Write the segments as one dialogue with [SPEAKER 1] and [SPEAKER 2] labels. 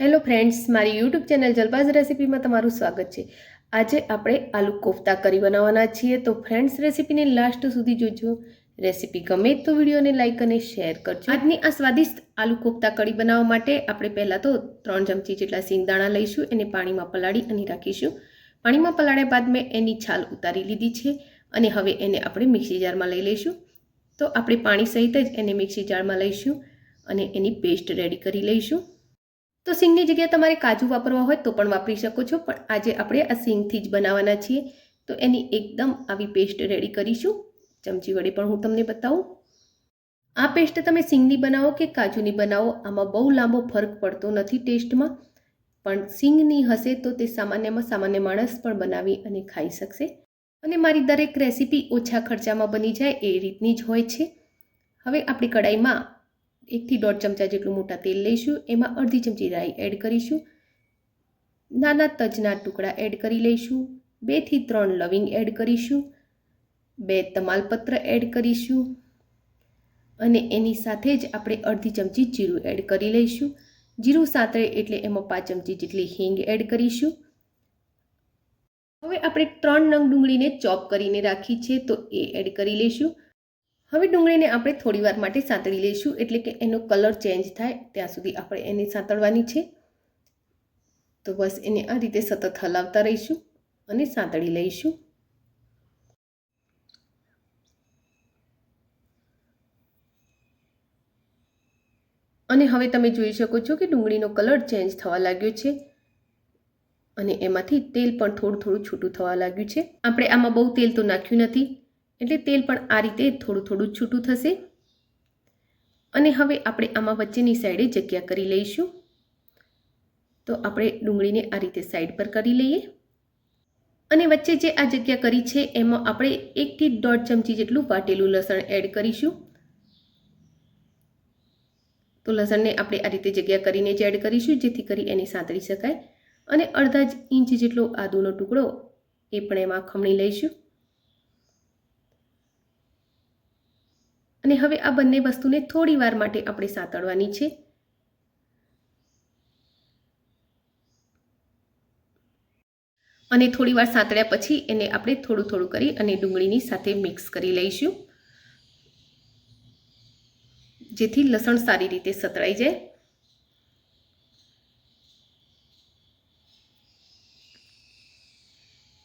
[SPEAKER 1] Hello friends મારી YouTube channel જલબાજ રેસિપીમાં તમારું સ્વાગત છે. આજે આપણે આલુ કોફતા કરી બનાવવાના છીએ. તો ફ્રેન્ડ્સ રેસિપીને લાસ્ટ સુધી જોજો. રેસીપી ગમે તો વિડીયોને લાઇક અને શેર કરજો. આજની આ સ્વાદિષ્ટ આલુ કોફતા કઢી બનાવવા માટે આપણે પહેલાં તો ત્રણ ચમચી જેટલા સિંગદાણા લઈશું. એને પાણીમાં પલાળી અને રાખીશું. પાણીમાં પલાળ્યા બાદ મેં એની છાલ ઉતારી લીધી છે અને હવે એને આપણે મિક્સી જારમાં લઈ લઈશું. તો આપણે પાણી સહિત જ એને મિક્સી જારમાં લઈશું અને એની પેસ્ટ રેડી કરી લઈશું. તો સિંગની જગ્યાએ તમારે કાજુ વાપરવા હોય તો પણ વાપરી શકો છો, પણ આજે આપણે આ સિંગથી જ બનાવવાના છીએ. તો એની એકદમ આવી પેસ્ટ રેડી કરીશું. ચમચી વડે પણ હું તમને બતાવું. આ પેસ્ટ તમે સિંગની બનાવો કે કાજુની બનાવો, આમાં બહુ લાંબો ફરક પડતો નથી ટેસ્ટમાં. પણ સિંગની હશે તો તે સામાન્યમાં સામાન્ય માણસ પણ બનાવી અને ખાઈ શકશે. અને મારી દરેક રેસીપી ઓછા ખર્ચામાં બની જાય એ રીતની જ હોય છે. હવે આપણી કડાઈમાં એકથી દોઢ ચમચા જેટલું મોટા તેલ લઈશું. એમાં અડધી ચમચી રાઈ એડ કરીશું. નાના તજના ટુકડા એડ કરી લઈશું. બેથી ત્રણ લવિંગ એડ કરીશું. બે તમાલપત્ર એડ કરીશું. અને એની સાથે જ આપણે અડધી ચમચી જીરું એડ કરી લઈશું. જીરું સાતરે એટલે એમાં પાંચ ચમચી જેટલી હિંગ એડ કરીશું. હવે આપણે ત્રણ નંગ ડુંગળીને ચોપ કરીને રાખી છે તો એ એડ કરી લઈશું. હવે ડુંગળીને આપણે થોડી વાર માટે સાંતળી લઈશું એટલે કે એનો કલર ચેન્જ થાય ત્યાં સુધી આપણે એને સાંતળવાની છે. તો બસ એને આ રીતે સતત હલાવતા રહીશું અને સાંતળી લઈશું. અને હવે તમે જોઈ શકો છો કે ડુંગળીનો કલર ચેન્જ થવા લાગ્યો છે અને એમાંથી તેલ પણ થોડું થોડું છૂટું થવા લાગ્યું છે. આપણે આમાં બહુ તેલ તો નાખ્યું નથી. એટલે તેલ પણ આ રીતે થોડું થોડું છૂટું થશે. અને હવે આપણે આમાં વચ્ચેની સાઈડે જગ્યા કરી લઈશું. તો આપણે ડુંગળીને આ રીતે સાઈડ પર કરી લઈએ. અને વચ્ચે જે આ જગ્યા કરી છે, એમાં આપણે એકથી દોઢ ચમચી જેટલું વાટેલું લસણ એડ કરીશું. તો લસણને આપણે આ રીતે જગ્યા કરીને જ એડ કરીશું, જેથી કરી એને સાંતળી શકાય. અને અડધા જ ઇંચ જેટલો આદુનો ટુકડો એ પણ એમાં ખમણી લઈશું. અને હવે આ બંને વસ્તુને થોડી વાર માટે આપણે સાંતળવાની છે. અને થોડી વાર સાંતળ્યા પછી એને આપણે થોડું થોડું કરી અને ડુંગળીની સાથે મિક્સ કરી લઈશું. જેથી લસણ સારી રીતે સતળાઈ જાય.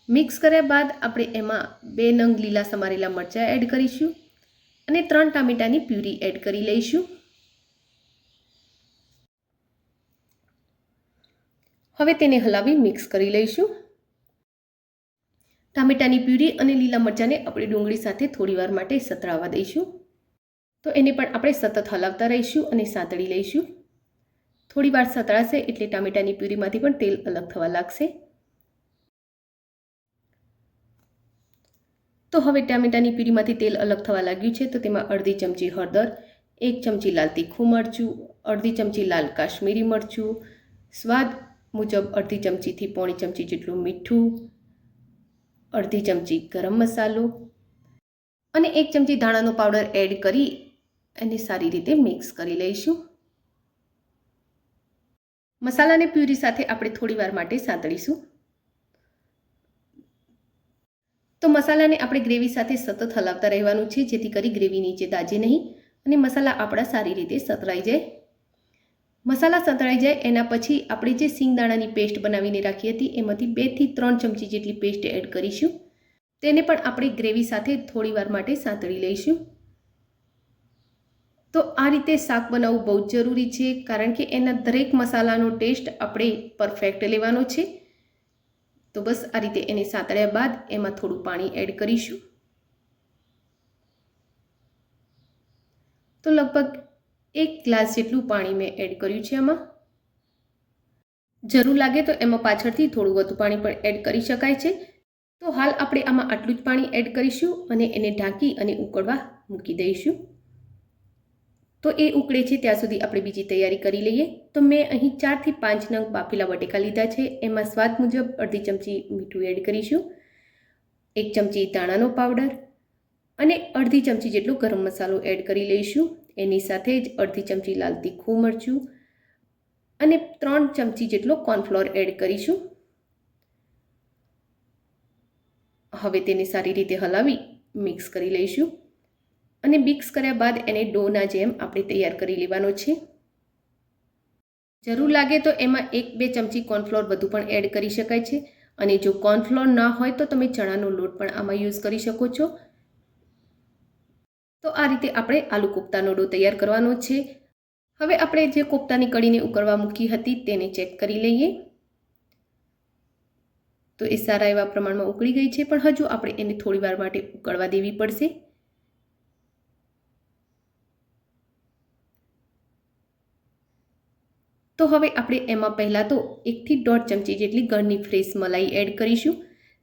[SPEAKER 1] મિક્સ કર્યા બાદ આપણે એમાં બે નંગ લીલા સમારેલા મરચાં એડ કરીશું. અને ત્રણ ટામેટાની પ્યુરી એડ કરી લઈશું. હવે તેને હલાવી મિક્સ કરી લઈશું. ટામેટાની પ્યુરી અને લીલા મરચાંને આપણે ડુંગળી સાથે થોડીવાર માટે સતરાવા દઈશું. તો એને પણ આપણે સતત હલાવતા રહીશું અને સાંતળી લઈશું. થોડીવાર સતળાશે એટલે ટામેટાની પ્યુરીમાંથી પણ તેલ અલગ થવા લાગશે. તો હવે ટામેટાની પ્યુરીમાંથી તેલ અલગ થવા લાગ્યું છે, તો તેમાં અડધી ચમચી હળદર, એક ચમચી લાલ તીખું મરચું, અડધી ચમચી લાલ કાશ્મીરી મરચું, સ્વાદ મુજબ અડધી ચમચીથી પોણી ચમચી જેટલું મીઠું, અડધી ચમચી ગરમ મસાલો અને એક ચમચી ધાણાનો પાવડર એડ કરી એને સારી રીતે મિક્સ કરી લઈશું. મસાલાને પ્યુરી સાથે આપણે થોડી વાર માટે સાંતળીશું. તો મસાલાને આપણે ગ્રેવી સાથે સતત હલાવતા રહેવાનું છે, જેથી કરી ગ્રેવી નીચે દાજે નહીં અને મસાલા આપણા સારી રીતે સતરાઈ જાય. મસાલા સતરાઈ જાય એના પછી આપણે જે સિંગદાણાની પેસ્ટ બનાવીને રાખી હતી, એમાંથી બેથી ત્રણ ચમચી જેટલી પેસ્ટ એડ કરીશું. તેને પણ આપણે ગ્રેવી સાથે થોડી વાર માટે સાંતળી લઈશું. તો આ રીતે શાક બનાવવું બહુ જ જરૂરી છે, કારણ કે એના દરેક મસાલાનો ટેસ્ટ આપણે પરફેક્ટ લેવાનો છે. તો બસ આ રીતે એને સાતળ્યા બાદ એમાં થોડું પાણી એડ કરીશું. તો લગભગ એક ગ્લાસ જેટલું પાણી મેં એડ કર્યું છે આમાં. જરૂર લાગે તો એમાં પાછળથી થોડું વધુ પાણી પણ એડ કરી શકાય છે. તો હાલ આપણે આમાં આટલું જ પાણી એડ કરીશું અને એને ઢાંકી અને ઉકળવા મૂકી દઈશું. તો એ ઉકળે છે, ત્યાં સુધી આપણે બીજી તૈયારી કરી લઈએ. તો મેં અહીં ચારથી પાંચ નંગ બાફેલા બટેકા લીધા છે. એમાં સ્વાદ મુજબ અડધી ચમચી મીઠું એડ કરીશું. એક ચમચી દાણાનો પાવડર અને અડધી ચમચી જેટલો ગરમ મસાલો એડ કરી લઈશું. એની સાથે જ અડધી ચમચી લાલ તીખું મરચું અને ત્રણ ચમચી જેટલો કોર્નફ્લોર એડ કરીશું. હવે તેને સારી રીતે હલાવી મિક્સ કરી લઈશું. અને મિક્સ કર્યા બાદ એને ડોના જેમ આપણે તૈયાર કરી લેવાનો છે. જરૂર લાગે તો એમાં એક બે ચમચી કોર્નફ્લોર વધુ પણ એડ કરી શકાય છે. અને જો કોર્નફ્લોર ના હોય તો તમે ચણાનો લોટ પણ આમાં યુઝ કરી શકો છો. તો આ રીતે આપણે આલુ કોફતાનો ડો તૈયાર કરવાનો છે. હવે આપણે જે કોફતાની કઢીને ઉકળવા મૂકી હતી તેને ચેક કરી લઈએ. તો એ સારા એવા પ્રમાણમાં ઉકળી ગઈ છે, પણ હજુ આપણે એને થોડી વાર માટે ઉકળવા દેવી પડશે. તો હવે આપણે એમાં પહેલાં તો એકથી દોઢ ચમચી જેટલી ઘરની ફ્રેશ મલાઈ એડ કરીશું.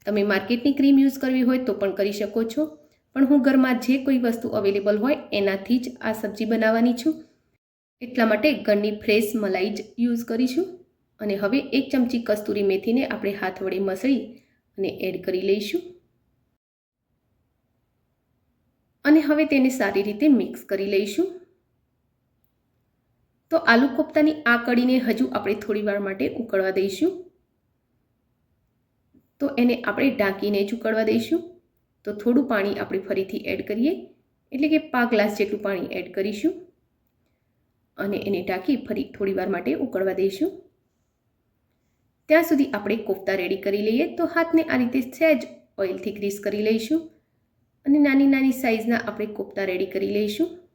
[SPEAKER 1] તમે માર્કેટની ક્રીમ યુઝ કરવી હોય તો પણ કરી શકો છો. પણ હું ઘરમાં જે કોઈ વસ્તુ અવેલેબલ હોય એનાથી જ આ સબ્જી બનાવવાની છું. એટલા માટે ઘરની ફ્રેશ મલાઈ જ યુઝ કરીશું. અને હવે એક ચમચી કસ્તુરી મેથીને આપણે હાથ વડે મસળી અને એડ કરી લઈશું. અને હવે તેને સારી રીતે મિક્સ કરી લઈશું. તો આલુ કોફતાની આ કડીને હજુ આપણે થોડી વાર માટે ઉકળવા દઈશું. તો એને આપણે ઢાંકીને જ ઉકળવા દઈશું. તો થોડું પાણી આપણે ફરીથી એડ કરીએ. એટલે કે પા ગ્લાસ જેટલું પાણી એડ કરીશું. અને એને ઢાંકી ફરી થોડીવાર માટે ઉકળવા દઈશું. ત્યાં સુધી આપણે કોફતા રેડી કરી લઈએ. તો હાથને આ રીતે સહેજ ઓઇલથી ગ્રીસ કરી લઈશું. અને નાની નાની સાઇઝના આપણે કોફતા રેડી કરી લઈશું.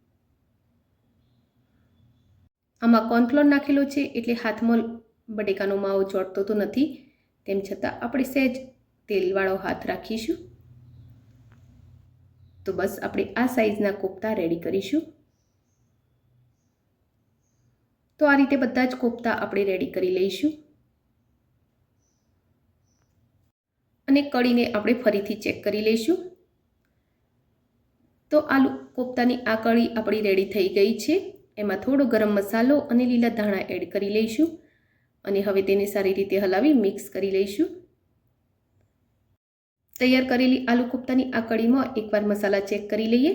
[SPEAKER 1] આમાં કોર્નફ્લોર નાખેલો છે એટલે હાથમાં બટેકાનો માવો ચોટતો તો નથી. તેમ છતાં આપણે સહેજ તેલવાળો હાથ રાખીશું. તો બસ આપણે આ સાઈઝના કોફતા રેડી કરીશું. તો આ રીતે બધા જ કોફતા આપણે રેડી કરી લઈશું. અને કળીને આપણે ફરીથી ચેક કરી લઈશું. તો આલુ કોફતાની આ કળી આપણી રેડી થઈ ગઈ છે. એમાં થોડો ગરમ મસાલો અને લીલા ધાણા એડ કરી લઈશું અને હવે તેને સારી રીતે હલાવી મિક્સ કરી લઈશું. તૈયાર કરેલી આલુ કોફતાની આ કઢીમાં એકવાર મસાલા ચેક કરી લઈએ.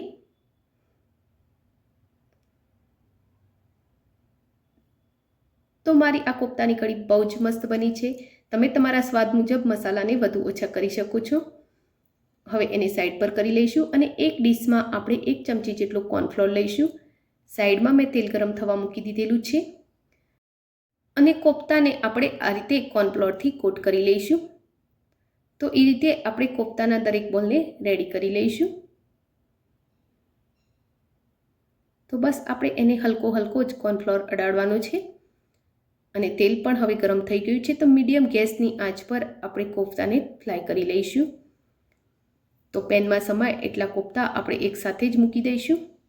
[SPEAKER 1] તો મારી આ કોફતાની કઢી બહુ જ મસ્ત બની છે. તમે તમારા સ્વાદ મુજબ મસાલાને વધુ ઓછા કરી શકો છો. હવે એને સાઈડ પર કરી લઈશું અને એક ડીશમાં આપણે એક ચમચી જેટલો કોર્નફ્લોર લઈશું. સાઈડમાં મેં તેલ ગરમ થવા મૂકી દીધેલું છે. અને કોફતાને આપણે આ રીતે કોર્નફ્લોરથી કોટ કરી લઈશું. તો એ રીતે આપણે કોફતાના દરેક બોલને રેડી કરી લઈશું. તો બસ આપણે એને હલકો હલકો જ કોર્નફ્લોર અડાડવાનો છે. અને તેલ પણ હવે ગરમ થઈ ગયું છે તો મીડિયમ ગેસની આંચ પર આપણે કોફતાને ફ્લાય કરી લઈશું. તો પેનમાં સમાય એટલા કોફતા આપણે એકસાથે જ મૂકી દઈશું.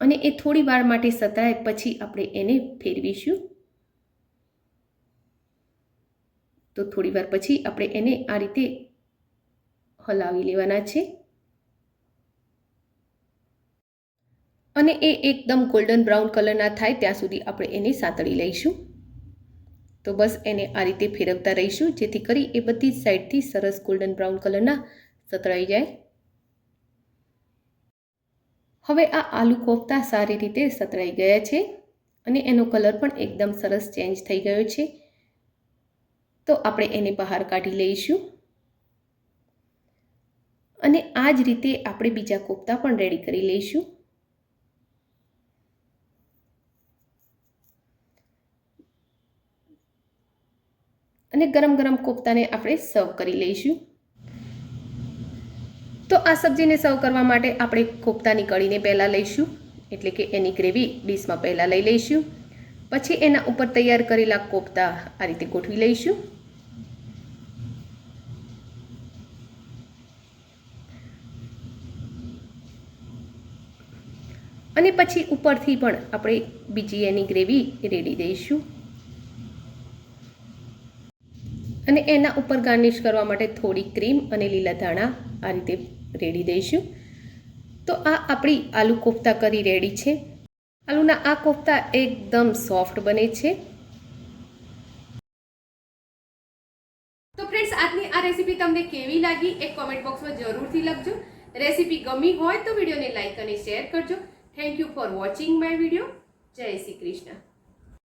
[SPEAKER 1] અને એ થોડી વાર માટે સતરાય પછી આપણે એને ફેરવીશું. તો થોડી વાર પછી આપણે એને આ રીતે હલાવી લેવાના છે. અને એ એકદમ ગોલ્ડન બ્રાઉન કલરના થાય ત્યાં સુધી આપણે એને સાતળી લઈશું. તો બસ એને આ રીતે ફેરવતા રહીશું, જેથી કરી એ બધી જ સાઈડથી સરસ ગોલ્ડન બ્રાઉન કલરના સતળાઈ જાય. હવે આ આલુ કોફતા સારી રીતે સતરાઈ ગયા છે અને એનો કલર પણ એકદમ સરસ ચેન્જ થઈ ગયો છે. તો આપણે એને બહાર કાઢી લઈશું. અને આ જ રીતે આપણે બીજા કોફતા પણ રેડી કરી લઈશું. અને ગરમ ગરમ કોફતાને આપણે સર્વ કરી લઈશું. તો આ સબ્જીને સર્વ કરવા માટે આપણે કોફતાની કળીને પહેલાં લઈશું, એટલે કે એની ગ્રેવી ડીશમાં પહેલાં લઈ લઈશું. પછી એના ઉપર તૈયાર કરેલા કોફતા આ રીતે ગોઠવી લઈશું. અને પછી ઉપરથી પણ આપણે બીજી એની ગ્રેવી રેડી દઈશું. એના ઉપર ગાર્નિશ કરવા માટે થોડી ક્રીમ અને લીલા ધાણા આ રીતે રેડી દઈશું. તો આ આપણી આલુ કોફતા કરી રેડી છે. આલુના આ કોફતા એકદમ સોફ્ટ બને છે. તો ફ્રેન્ડ્સ આજની આ રેસીપી તમને કેવી લાગી એ કોમેન્ટ બોક્સમાં જરૂરથી લખજો. રેસીપી ગમી હોય તો વિડીયોને લાઇક અને શેર કરજો. Thank you for watching my video Jai Shri Krishna.